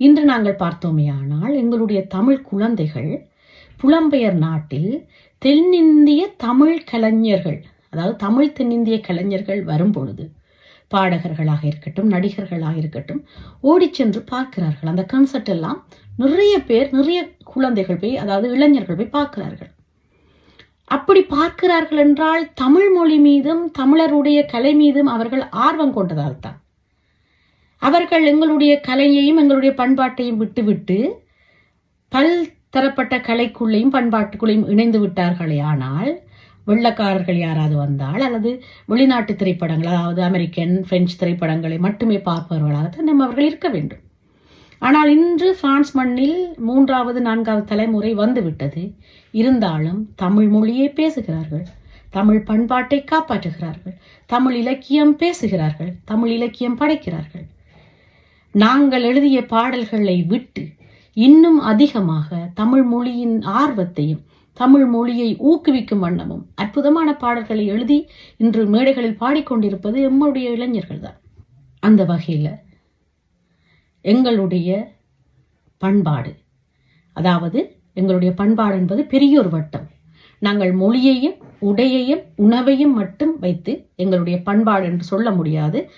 இன்று நாங்கள் பார்த்தோமேயானால் எங்களுடைய தமிழ் குழந்தைகள் புலம்பெயர் நாட்டில் தென்னிந்திய தமிழ் கலைஞர்கள் அதாவது தமிழ் தென்னிந்திய கலைஞர்கள் வரும் பொழுது பாடகர்களாக இருக்கட்டும் நடிகர்களாக இருக்கட்டும் ஓடி சென்று பார்க்கிறார்கள். அந்த கன்சர்ட் எல்லாம் நிறைய பேர் நிறைய குழந்தைகள் போய் அதாவது இளைஞர்கள் போய் பார்க்கிறார்கள். அப்படி பார்க்கிறார்கள் என்றால் தமிழ் மொழி மீதும் தமிழருடைய கலை மீதும் அவர்கள் ஆர்வம் கொண்டதால் தான் அவர்கள் எங்களுடைய கலையையும் எங்களுடைய பண்பாட்டையும் விட்டுவிட்டு பல் தரப்பட்ட கலைக்குள்ளேயும் பண்பாட்டுக்குள்ளேயும் இணைந்து விட்டார்களே ஆனால் வெள்ளக்காரர்கள் யாராவது வந்தால் அல்லது வெளிநாட்டு திரைப்படங்கள் அதாவது அமெரிக்கன் பிரெஞ்சு திரைப்படங்களை மட்டுமே பார்ப்பவர்களாக நம்ம அவர்கள் இருக்க வேண்டும். ஆனால் இன்று பிரான்ஸ் மண்ணில் மூன்றாவது நான்காவது தலைமுறை வந்துவிட்டது. இருந்தாலும் தமிழ் மொழியை பேசுகிறார்கள். தமிழ் பண்பாட்டை காப்பாற்றுகிறார்கள். தமிழ் இலக்கியம் பேசுகிறார்கள். தமிழ் இலக்கியம் படைக்கிறார்கள். நாங்கள் எழுதிய பாடல்களை விட்டு இன்னும் அதிகமாக தமிழ் மொழியின் ஆர்வத்தையும் தமிழ் மொழியை ஊக்குவிக்கும் வண்ணமும் அற்புதமான பாடல்களை எழுதி இன்று மேடைகளில் பாடிக்கொண்டிருப்பது எம்முடைய இளைஞர்கள் தான் அந்த வகையில் எங்களுடைய பண்பாடு அதாவது எங்களுடைய பண்பாடு என்பது பெரிய ஒரு வட்டம். நாங்கள் மொழியையும் உடையையும் உணவையும் மட்டும் வைத்து எங்களுடைய பண்பாடு என்று சொல்ல முடியாது.